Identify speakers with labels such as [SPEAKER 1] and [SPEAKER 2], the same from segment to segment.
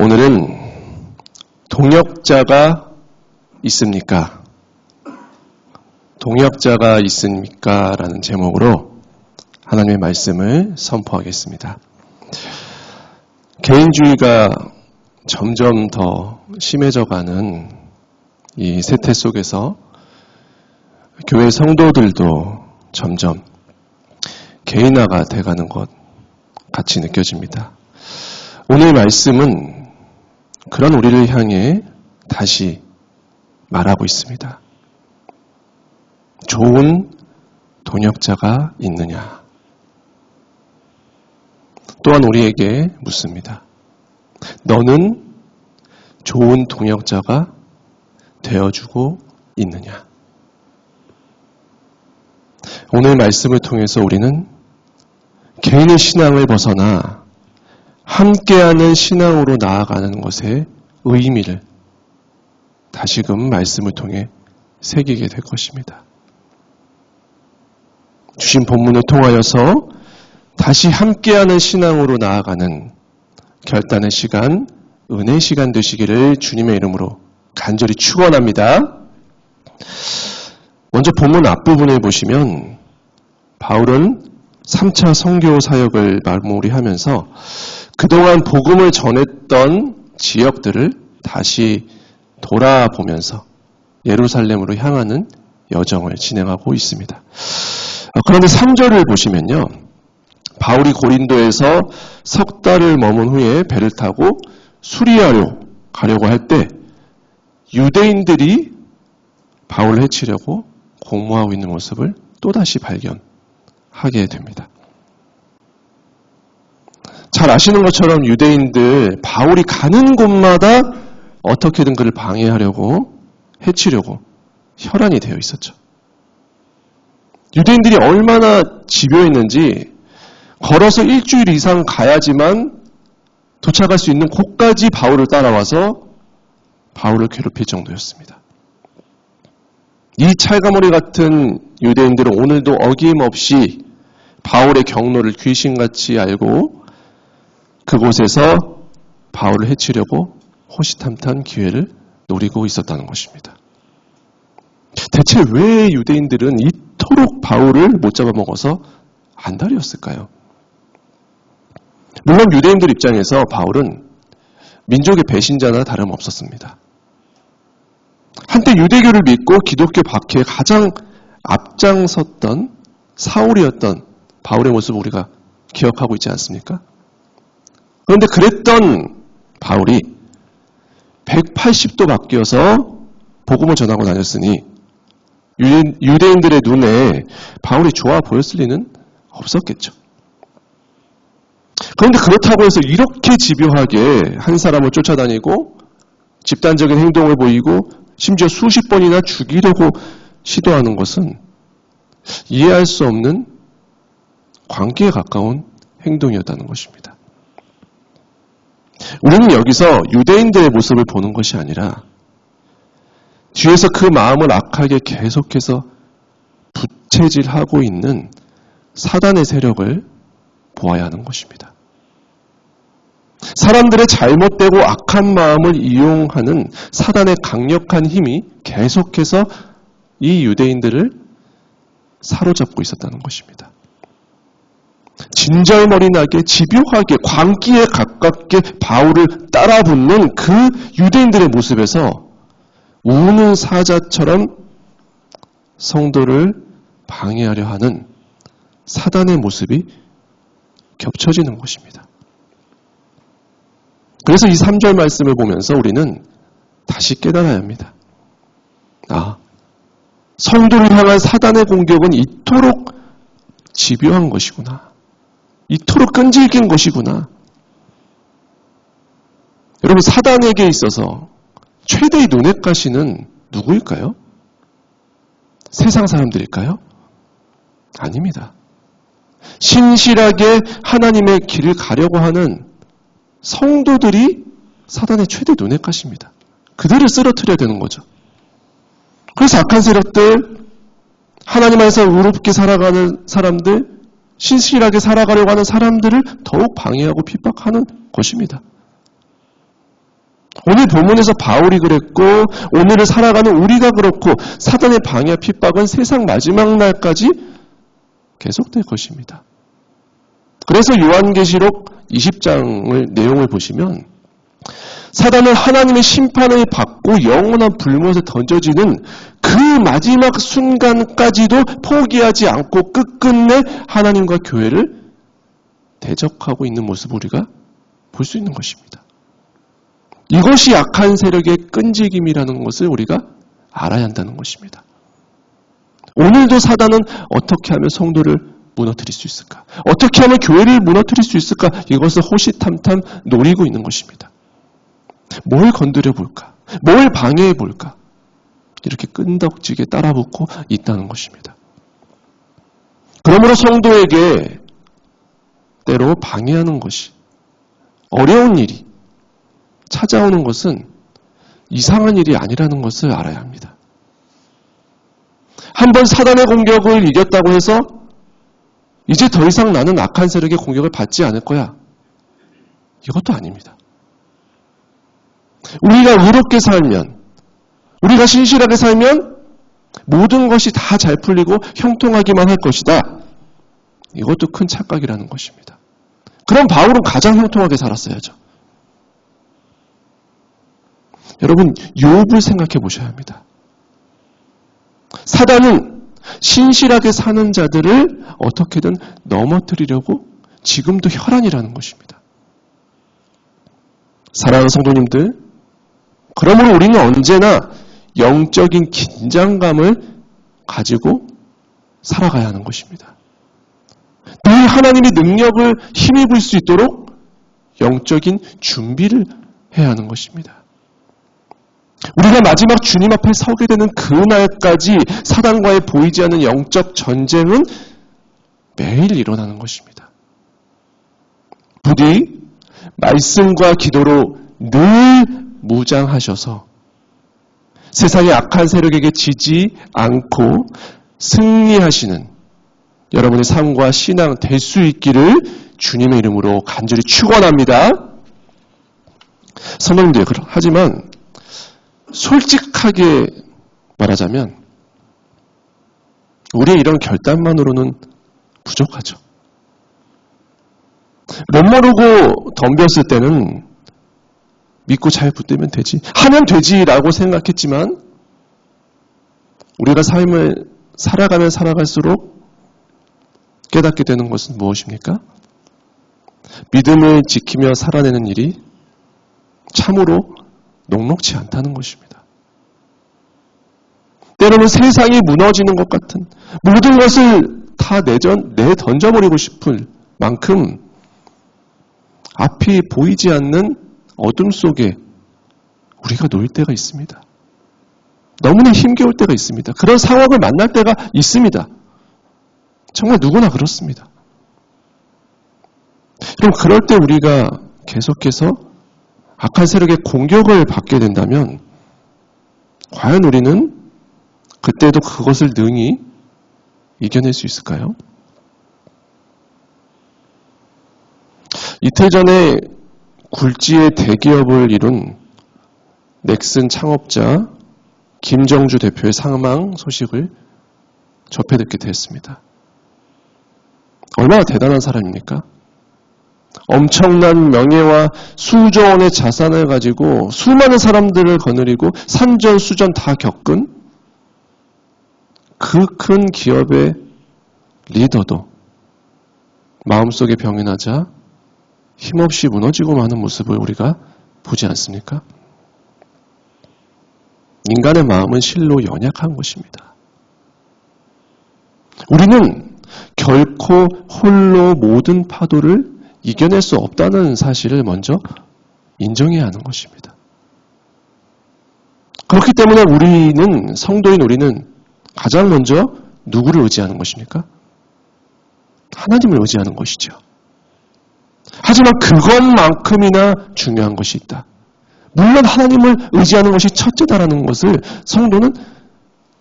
[SPEAKER 1] 오늘은 동역자가 있습니까? 동역자가 있습니까? 라는 제목으로 하나님의 말씀을 선포하겠습니다. 개인주의가 점점 더 심해져가는 이 세태 속에서 교회 성도들도 점점 개인화가 돼가는 것 같이 느껴집니다. 오늘 말씀은 그런 우리를 향해 다시 말하고 있습니다. 좋은 동역자가 있느냐? 또한 우리에게 묻습니다. 너는 좋은 동역자가 되어주고 있느냐? 오늘 말씀을 통해서 우리는 개인의 신앙을 벗어나 함께하는 신앙으로 나아가는 것의 의미를 다시금 말씀을 통해 새기게 될 것입니다. 주신 본문을 통하여서 다시 함께하는 신앙으로 나아가는 결단의 시간, 은혜 시간 되시기를 주님의 이름으로 간절히 축원합니다. 먼저 본문 앞부분을 보시면 바울은 3차 성교 사역을 마무리하면서 그동안 복음을 전했던 지역들을 다시 돌아보면서 예루살렘으로 향하는 여정을 진행하고 있습니다. 어, 그런데 3절을 보시면요. 바울이 고린도에서 석 달을 머문 후에 배를 타고 수리아로 가려고 할 때 유대인들이 바울을 해치려고 공모하고 있는 모습을 또다시 발견하게 됩니다. 잘 아시는 것처럼 유대인들 바울이 가는 곳마다 어떻게든 그를 방해하려고 해치려고 혈안이 되어 있었죠. 유대인들이 얼마나 집요했는지 걸어서 일주일 이상 가야지만 도착할 수 있는 곳까지 바울을 따라와서 바울을 괴롭힐 정도였습니다. 이 찰가머리 같은 유대인들은 오늘도 어김없이 바울의 경로를 귀신같이 알고 그곳에서 바울을 해치려고 호시탐탐 기회를 노리고 있었다는 것입니다. 대체 왜 유대인들은 이토록 바울을 못 잡아먹어서 안달이었을까요? 물론 유대인들 입장에서 바울은 민족의 배신자나 다름없었습니다. 한때 유대교를 믿고 기독교 박해에 가장 앞장섰던 사울이었던 바울의 모습을 우리가 기억하고 있지 않습니까? 그런데 그랬던 바울이 180도 바뀌어서 복음을 전하고 다녔으니 유대인들의 눈에 바울이 좋아 보였을 리는 없었겠죠. 그런데 그렇다고 해서 이렇게 집요하게 한 사람을 쫓아다니고 집단적인 행동을 보이고 심지어 수십 번이나 죽이려고 시도하는 것은 이해할 수 없는 광기에 가까운 행동이었다는 것입니다. 우리는 여기서 유대인들의 모습을 보는 것이 아니라 뒤에서 그 마음을 악하게 계속해서 부채질하고 있는 사단의 세력을 보아야 하는 것입니다. 사람들의 잘못되고 악한 마음을 이용하는 사단의 강력한 힘이 계속해서 이 유대인들을 사로잡고 있었다는 것입니다. 진절머리나게 집요하게 광기에 가 깝게 바울을 따라붙는 그 유대인들의 모습에서 우는 사자처럼 성도를 방해하려 하는 사단의 모습이 겹쳐지는 것입니다. 그래서 이 3절 말씀을 보면서 우리는 다시 깨달아야 합니다. 아, 성도를 향한 사단의 공격은 이토록 집요한 것이구나. 이토록 끈질긴 것이구나. 여러분, 사단에게 있어서 최대의 눈엣가시는 누구일까요? 세상 사람들일까요? 아닙니다. 신실하게 하나님의 길을 가려고 하는 성도들이 사단의 최대 눈엣가시입니다. 그들을 쓰러뜨려야 되는 거죠. 그래서 악한 세력들, 하나님 안에서 의롭게 살아가는 사람들, 신실하게 살아가려고 하는 사람들을 더욱 방해하고 핍박하는 것입니다. 오늘 본문에서 바울이 그랬고 오늘을 살아가는 우리가 그렇고 사단의 방해 핍박은 세상 마지막 날까지 계속될 것입니다. 그래서 요한계시록 20장을 내용을 보시면 사단은 하나님의 심판을 받고 영원한 불못에 던져지는 그 마지막 순간까지도 포기하지 않고 끝끝내 하나님과 교회를 대적하고 있는 모습을 우리가 볼 수 있는 것입니다. 이것이 약한 세력의 끈질김이라는 것을 우리가 알아야 한다는 것입니다. 오늘도 사단은 어떻게 하면 성도를 무너뜨릴 수 있을까? 어떻게 하면 교회를 무너뜨릴 수 있을까? 이것을 호시탐탐 노리고 있는 것입니다. 뭘 건드려 볼까? 뭘 방해해 볼까? 이렇게 끈덕지게 따라붙고 있다는 것입니다. 그러므로 성도에게 때로 방해하는 것이 어려운 일이 찾아오는 것은 이상한 일이 아니라는 것을 알아야 합니다. 한 번 사단의 공격을 이겼다고 해서 이제 더 이상 나는 악한 세력의 공격을 받지 않을 거야. 이것도 아닙니다. 우리가 의롭게 살면, 우리가 신실하게 살면 모든 것이 다 잘 풀리고 형통하기만 할 것이다. 이것도 큰 착각이라는 것입니다. 그럼 바울은 가장 형통하게 살았어야죠. 여러분, 욥을 생각해 보셔야 합니다. 사단은 신실하게 사는 자들을 어떻게든 넘어뜨리려고 지금도 혈안이라는 것입니다. 사랑하는 성도님들, 그러므로 우리는 언제나 영적인 긴장감을 가지고 살아가야 하는 것입니다. 늘 하나님의 능력을 힘입을 수 있도록 영적인 준비를 해야 하는 것입니다. 우리가 마지막 주님 앞에 서게 되는 그날까지 사단과의 보이지 않는 영적 전쟁은 매일 일어나는 것입니다. 부디 말씀과 기도로 늘 무장하셔서 세상의 악한 세력에게 지지 않고 승리하시는 여러분의 삶과 신앙 될 수 있기를 주님의 이름으로 간절히 축원합니다. 성도님들 하지만 솔직하게 말하자면 우리의 이런 결단만으로는 부족하죠. 못 모르고 덤볐을 때는 믿고 잘 붙들면 되지. 하면 되지라고 생각했지만 우리가 삶을 살아가면 살아갈수록 깨닫게 되는 것은 무엇입니까? 믿음을 지키며 살아내는 일이 참으로 녹록치 않다는 것입니다. 때로는 세상이 무너지는 것 같은 모든 것을 다 내전, 내던져버리고 싶을 만큼 앞이 보이지 않는 어둠 속에 우리가 놓일 때가 있습니다. 너무나 힘겨울 때가 있습니다. 그런 상황을 만날 때가 있습니다. 정말 누구나 그렇습니다. 그럼 그럴 때 우리가 계속해서 악한 세력의 공격을 받게 된다면 과연 우리는 그때도 그것을 능히 이겨낼 수 있을까요? 이틀 전에 굴지의 대기업을 이룬 넥슨 창업자 김정주 대표의 사망 소식을 접해 듣게 됐습니다. 얼마나 대단한 사람입니까? 엄청난 명예와 수조 원의 자산을 가지고 수많은 사람들을 거느리고 산전 수전 다 겪은 그 큰 기업의 리더도 마음속에 병이 나자 힘없이 무너지고 마는 모습을 우리가 보지 않습니까? 인간의 마음은 실로 연약한 것입니다. 우리는 결코 홀로 모든 파도를 이겨낼 수 없다는 사실을 먼저 인정해야 하는 것입니다. 그렇기 때문에 우리는, 성도인 우리는 가장 먼저 누구를 의지하는 것입니까? 하나님을 의지하는 것이죠. 하지만 그것만큼이나 중요한 것이 있다. 물론 하나님을 의지하는 것이 첫째다라는 것을 성도는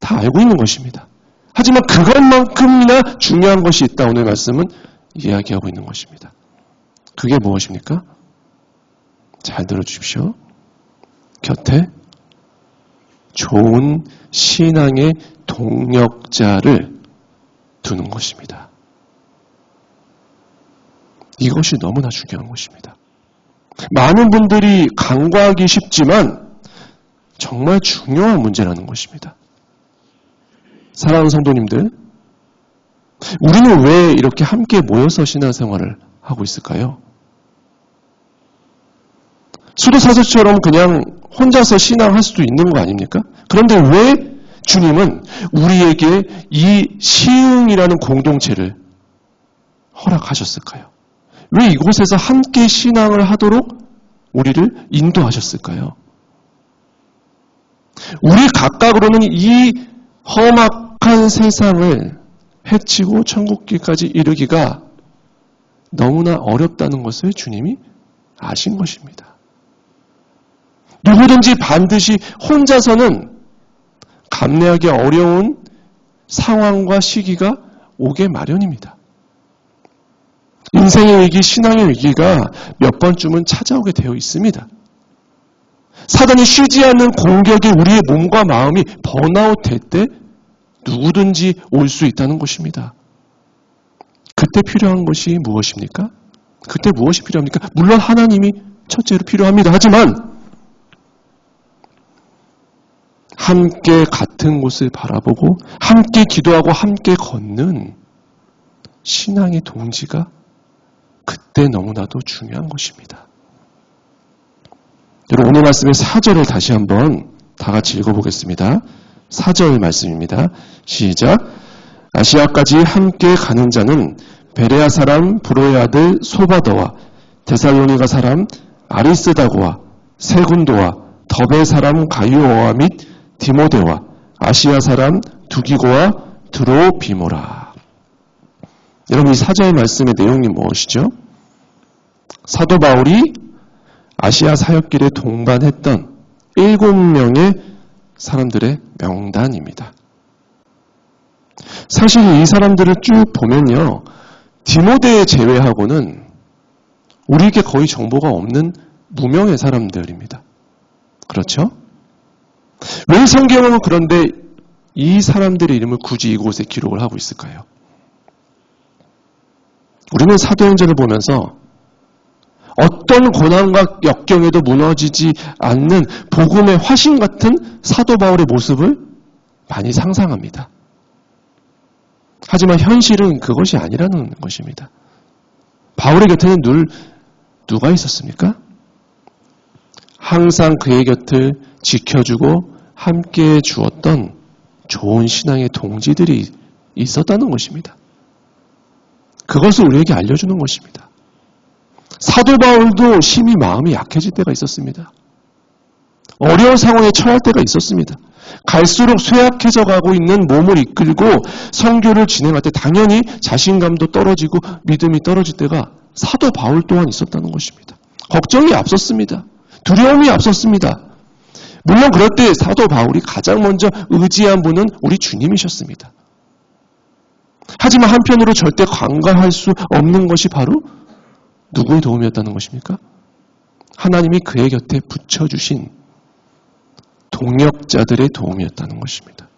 [SPEAKER 1] 다 알고 있는 것입니다. 하지만 그것만큼이나 중요한 것이 있다. 오늘 말씀은 이야기하고 있는 것입니다. 그게 무엇입니까? 잘 들어주십시오. 곁에 좋은 신앙의 동력자를 두는 것입니다. 이것이 너무나 중요한 것입니다. 많은 분들이 간과하기 쉽지만 정말 중요한 문제라는 것입니다. 사랑하는 성도님들, 우리는 왜 이렇게 함께 모여서 신앙생활을 하고 있을까요? 수도사슬처럼 그냥 혼자서 신앙할 수도 있는 거 아닙니까? 그런데 왜 주님은 우리에게 이 시흥이라는 공동체를 허락하셨을까요? 왜 이곳에서 함께 신앙을 하도록 우리를 인도하셨을까요? 우리 각각으로는 이 험악한 세상을 해치고 천국길까지 이르기가 너무나 어렵다는 것을 주님이 아신 것입니다. 누구든지 반드시 혼자서는 감내하기 어려운 상황과 시기가 오게 마련입니다. 인생의 위기, 신앙의 위기가 몇 번쯤은 찾아오게 되어 있습니다. 사단이 쉬지 않는 공격이 우리의 몸과 마음이 번아웃 될 때 누구든지 올 수 있다는 것입니다. 그때 필요한 것이 무엇입니까? 그때 무엇이 필요합니까? 물론 하나님이 첫째로 필요합니다. 하지만 함께 같은 곳을 바라보고 함께 기도하고 함께 걷는 신앙의 동지가 그때 너무나도 중요한 것입니다. 여러분 오늘 말씀의 사절을 다시 한번 다 같이 읽어보겠습니다. 사절 말씀입니다. 시작. 아시아까지 함께 가는 자는 베레아 사람 브로의 아들 소바더와 데살로니가 사람 아리스다고와 세군도와 더베 사람 가이오와 및 디모데와 아시아 사람 두기고와 드로비모라. 여러분 이 사자의 말씀의 내용이 무엇이죠? 사도 바울이 아시아 사역길에 동반했던 일곱 명의 사람들의 명단입니다. 사실 이 사람들을 쭉 보면요. 디모데 제외하고는 우리에게 거의 정보가 없는 무명의 사람들입니다. 그렇죠? 왜 성경은 그런데 이 사람들의 이름을 굳이 이곳에 기록을 하고 있을까요? 우리는 사도행전을 보면서 어떤 고난과 역경에도 무너지지 않는 복음의 화신 같은 사도 바울의 모습을 많이 상상합니다. 하지만 현실은 그것이 아니라는 것입니다. 바울의 곁에는 늘 누가 있었습니까? 항상 그의 곁을 지켜주고 함께 주었던 좋은 신앙의 동지들이 있었다는 것입니다. 그것을 우리에게 알려주는 것입니다. 사도 바울도 심히 마음이 약해질 때가 있었습니다. 어려운 상황에 처할 때가 있었습니다. 갈수록 쇠약해져 가고 있는 몸을 이끌고 성교를 진행할 때 당연히 자신감도 떨어지고 믿음이 떨어질 때가 사도 바울 또한 있었다는 것입니다. 걱정이 앞섰습니다. 두려움이 앞섰습니다. 물론 그럴 때 사도 바울이 가장 먼저 의지한 분은 우리 주님이셨습니다. 하지만 한편으로 절대 관과할 수 없는 것이 바로 누구의 도움이었다는 것입니까? 하나님이 그의 곁에 붙여주신 동력자들의 도움이었다는 것입니다.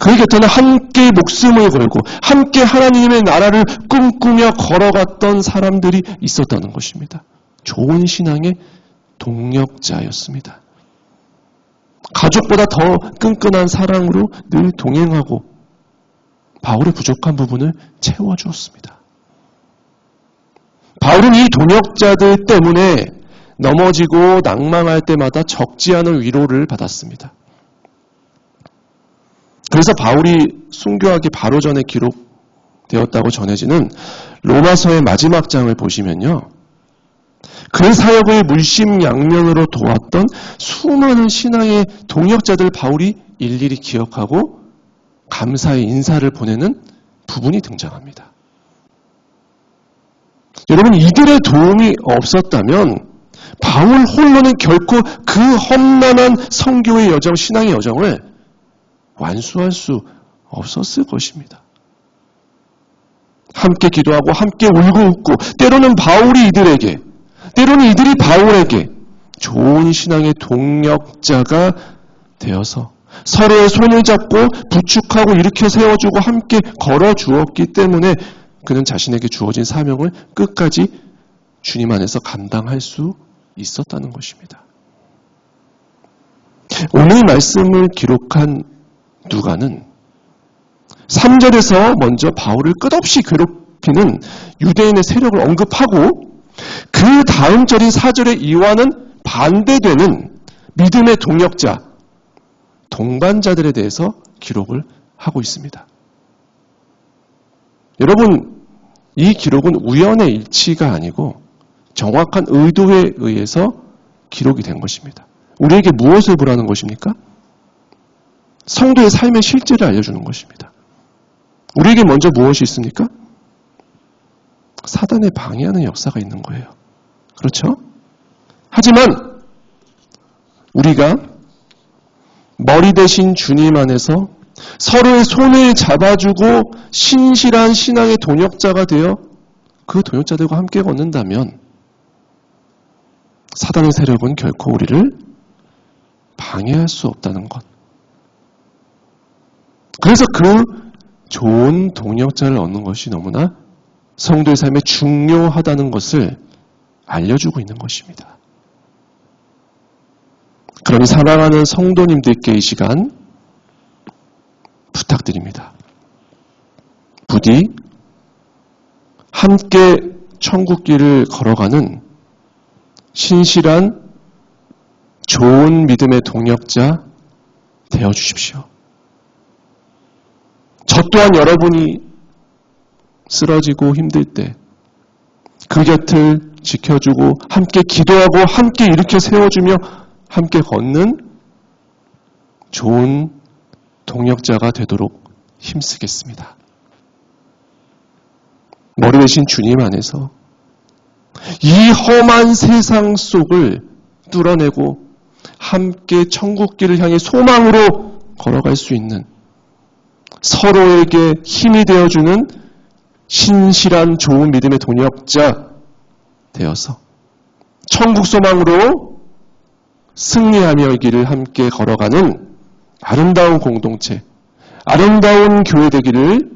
[SPEAKER 1] 그의 곁에는 함께 목숨을 걸고 함께 하나님의 나라를 꿈꾸며 걸어갔던 사람들이 있었다는 것입니다. 좋은 신앙의 동력자였습니다. 가족보다 더 끈끈한 사랑으로 늘 동행하고 바울의 부족한 부분을 채워주었습니다. 바울은 이 동역자들 때문에 넘어지고 낭망할 때마다 적지 않은 위로를 받았습니다. 그래서 바울이 순교하기 바로 전에 기록되었다고 전해지는 로마서의 마지막 장을 보시면요. 그 사역을 물심양면으로 도왔던 수많은 신앙의 동역자들 바울이 일일이 기억하고 감사의 인사를 보내는 부분이 등장합니다. 여러분 이들의 도움이 없었다면 바울 홀로는 결코 그 험난한 성교의 여정, 신앙의 여정을 완수할 수 없었을 것입니다. 함께 기도하고 함께 울고 웃고 때로는 바울이 이들에게 때로는 이들이 바울에게 좋은 신앙의 동력자가 되어서 서로의 손을 잡고 부축하고 일으켜 세워주고 함께 걸어 주었기 때문에 그는 자신에게 주어진 사명을 끝까지 주님 안에서 감당할 수 있었다는 것입니다. 오늘 말씀을 기록한 누가는 3절에서 먼저 바울을 끝없이 괴롭히는 유대인의 세력을 언급하고 그 다음 절인 4절의 이와는 반대되는 믿음의 동력자, 동반자들에 대해서 기록을 하고 있습니다. 여러분, 이 기록은 우연의 일치가 아니고 정확한 의도에 의해서 기록이 된 것입니다. 우리에게 무엇을 보라는 것입니까? 성도의 삶의 실제를 알려주는 것입니다. 우리에게 먼저 무엇이 있습니까? 사단의 방해하는 역사가 있는 거예요. 그렇죠? 하지만 우리가 머리 대신 주님 안에서 서로의 손을 잡아주고 신실한 신앙의 동역자가 되어 그 동역자들과 함께 걷는다면 사단의 세력은 결코 우리를 방해할 수 없다는 것. 그래서 그 좋은 동역자를 얻는 것이 너무나 성도의 삶에 중요하다는 것을 알려주고 있는 것입니다. 그러니 사랑하는 성도님들께 이 시간 부탁드립니다. 부디 함께 천국길을 걸어가는 신실한 좋은 믿음의 동력자 되어 주십시오. 저 또한 여러분이 쓰러지고 힘들 때 그 곁을 지켜주고 함께 기도하고 함께 일으켜 세워주며 함께 걷는 좋은 동력자가 되도록 힘쓰겠습니다. 머리 대신 주님 안에서 이 험한 세상 속을 뚫어내고 함께 천국길을 향해 소망으로 걸어갈 수 있는 서로에게 힘이 되어주는 신실한 좋은 믿음의 동역자 되어서 천국 소망으로 승리하며 이 길을 함께 걸어가는 아름다운 공동체, 아름다운 교회 되기를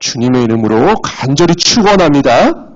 [SPEAKER 1] 주님의 이름으로 간절히 축원합니다.